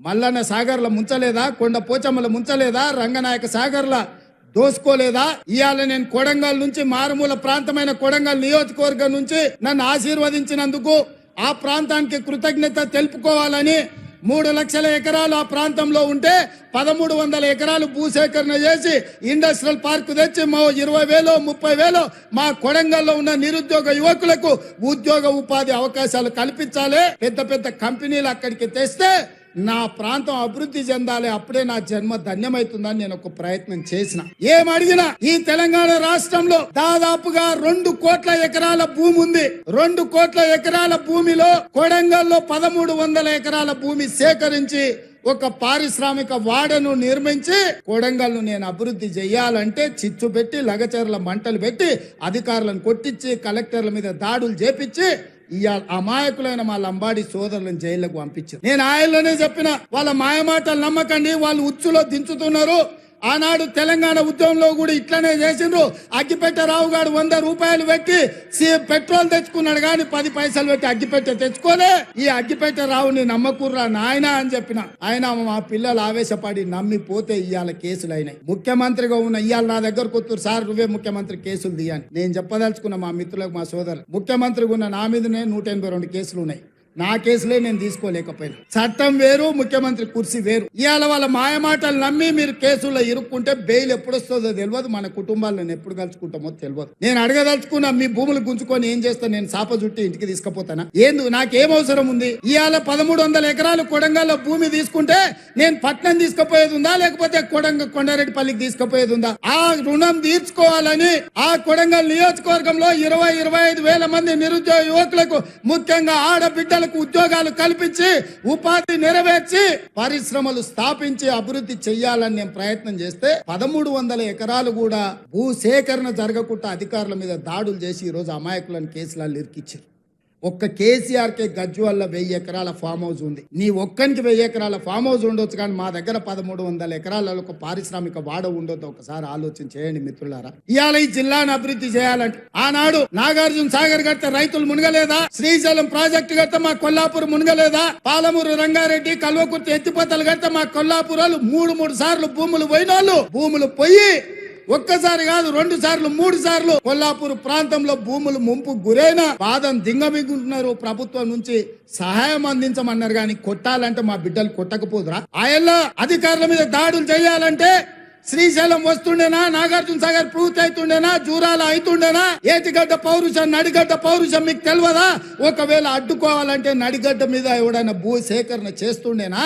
మల్లన్న సాగర్ల ముంచలేదా? కొండ పోచమ్మల ముంచలేదా? రంగనాయక సాగర్ల దోసుకోలేదా? ఇవాళ నేను కొడంగల్ నుంచి మారుమూల ప్రాంతమైన కొడంగల్ నియోజకవర్గం నుంచి నన్ను ఆశీర్వదించినందుకు ఆ ప్రాంతానికి కృతజ్ఞత తెలుపుకోవాలని మూడు లక్షల ఎకరాలు ఆ ప్రాంతంలో ఉంటే పదమూడు వందల ఎకరాలు భూసేకరణ చేసి ఇండస్ట్రియల్ పార్క్ తెచ్చి మా ఇరవై వేలు ముప్పై వేలు మా కొడంగల్లో ఉన్న నిరుద్యోగ యువకులకు ఉద్యోగ ఉపాధి అవకాశాలు కల్పించాలి. పెద్ద పెద్ద కంపెనీలు అక్కడికి తెస్తే నా ప్రాంతం అభివృద్ధి చెందాలి అప్పుడే నా జన్మ ధన్యమవుతుందని నేను ఒక ప్రయత్నం చేసిన. ఏమడిగినా ఈ తెలంగాణ రాష్ట్రంలో దాదాపుగా రెండు కోట్ల ఎకరాల భూమి ఉంది. రెండు కోట్ల ఎకరాల భూమిలో కొడంగల్లో పదమూడు వందల ఎకరాల భూమి సేకరించి ఒక పారిశ్రామిక వాడను నిర్మించి కొడంగల్ను నేను అభివృద్ధి చేయాలంటే చిచ్చు పెట్టి లగచర్ల మంటలు పెట్టి అధికారులను కొట్టించి కలెక్టర్ల మీద దాడులు చేపించి ఇవాళ అమాయకులైన మా లంబాడి సోదరులను జైళ్ళకు పంపించారు. నేను ఆయనలోనే చెప్పిన వాళ్ళ మాయమాటలు నమ్మకండి వాళ్ళు ఉచ్చులో దించుతున్నారు ఆనాడు తెలంగాణ ఉద్యమంలో కూడా ఇట్లనే చేసిండ్రు. అగ్గిపెట్టె రావు గారు వంద రూపాయలు పెట్టి సి- పెట్రోల్ తెచ్చుకున్నాడు కానీ పది పైసలు పెట్టి అగ్గిపెట్టె తెచ్చుకోలే. ఈ అగ్గిపెట్టె రావుని నమ్మకుర్రా నాయన అని చెప్పిన. ఆయన మా పిల్లలు ఆవేశపడి నమ్మి పోతే ఇవాళ కేసులు అయినాయి. ముఖ్యమంత్రిగా ఉన్న ఇవాళ నా దగ్గరకు వస్తారు సార్ నువ్వే ముఖ్యమంత్రి కేసులు తీయని నేను చెప్పదలుచుకున్న మా మిత్రులకు మా సోదరు ముఖ్యమంత్రిగా ఉన్న నా మీదనే నూట ఎనభై రెండు కేసులు ఉన్నాయి. నా కేసులే నేను తీసుకోలేకపోయినా. చట్టం వేరు ముఖ్యమంత్రి కుర్సీ వేరు. ఇవాళ వాళ్ళ మాయమాటలు నమ్మి మీరు కేసుల్లో ఇరుక్కుంటే బెయిల్ ఎప్పుడు వస్తుందో తెలియదు మన కుటుంబాలను ఎప్పుడు కలుసుకుంటామో తెలియదు నేను అడగదలుచుకున్నా మీ భూములు గుంజుకొని ఏం చేస్తా నేను సాప చుట్టి ఇంటికి తీసుకుపోతానా? ఏందు నాకేం అవసరం ఉంది? ఇవాళ పదమూడు వందల ఎకరాలు కొడంగల్లో భూమి తీసుకుంటే నేను పట్నం తీసుకుపోయేది ఉందా లేకపోతే కొడంగ కొండారెడ్డిపల్లికి తీసుకుపోయేది ఉందా? ఆ రుణం తీర్చుకోవాలని ఆ కొడంగల్ నియోజకవర్గంలో ఇరవై ఇరవై ఐదు వేల మంది నిరుద్యోగ యువకులకు ముఖ్యంగా ఆడబిడ్డ ఆడబిడ్డలకు ఉద్యోగాలు కల్పించి ఉపాధి నెరవేర్చి పరిశ్రమలు స్థాపించి అభివృద్ధి చెయ్యాలని నేను ప్రయత్నం చేస్తే పదమూడు వందల ఎకరాలు కూడా భూ సేకరణ జరగకుండా అధికారుల మీద దాడులు చేసి ఈరోజు రోజు అమాయకులను కేసులలో ఇరికిచ్చారు. ఒక్క కేసీఆర్ కే వెయ్యి ఎకరాల ఫామ్ హౌస్ ఉంది. నీ ఒక్కనికి వెయ్యి ఎకరాల ఫామ్ హౌస్ ఉండొచ్చు కానీ మా దగ్గర పదమూడు వందల ఎకరాలలో ఒక పారిశ్రామిక వాడ ఉండొద్దు. ఒకసారి ఆలోచన చేయండి మిత్రులారా. ఇవాళ ఈ జిల్లాను అభివృద్ధి చేయాలంటే ఆనాడు నాగార్జున సాగర్ కడితే రైతులు మునగలేదా? శ్రీశైలం ప్రాజెక్టు కడితే మా కొల్లాపూర్ మునగలేదా? పాలమూరు రంగారెడ్డి కల్వకుర్తి ఎత్తిపోతలు కడితే మా కొల్లాపురాలు మూడు మూడు సార్లు భూములు పోయిన భూములు పోయి ఒక్కసారి కాదు రెండు సార్లు మూడు సార్లు కొల్లాపూర్ ప్రాంతంలో భూములు ముంపు గురైన బాధం దింగమిగుంటున్నారు. ప్రభుత్వం నుంచి సహాయం అందించమన్నారు కానీ కొట్టాలంటే మా బిడ్డలు కొట్టకపోదురా. ఆయల్ల అధికారుల మీద దాడులు చేయాలంటే శ్రీశైలం వస్తుండేనా నాగార్జున సాగర్ పూర్తి అవుతుండేనా జూరాల అవుతుండేనా ఏటిగడ్డ పౌరుషం నడిగడ్డ పౌరుషం మీకు తెలియదా ఒకవేళ అడ్డుకోవాలంటే నడిగడ్డ మీద ఎవడైనా భూ సేకరణ చేస్తుండేనా?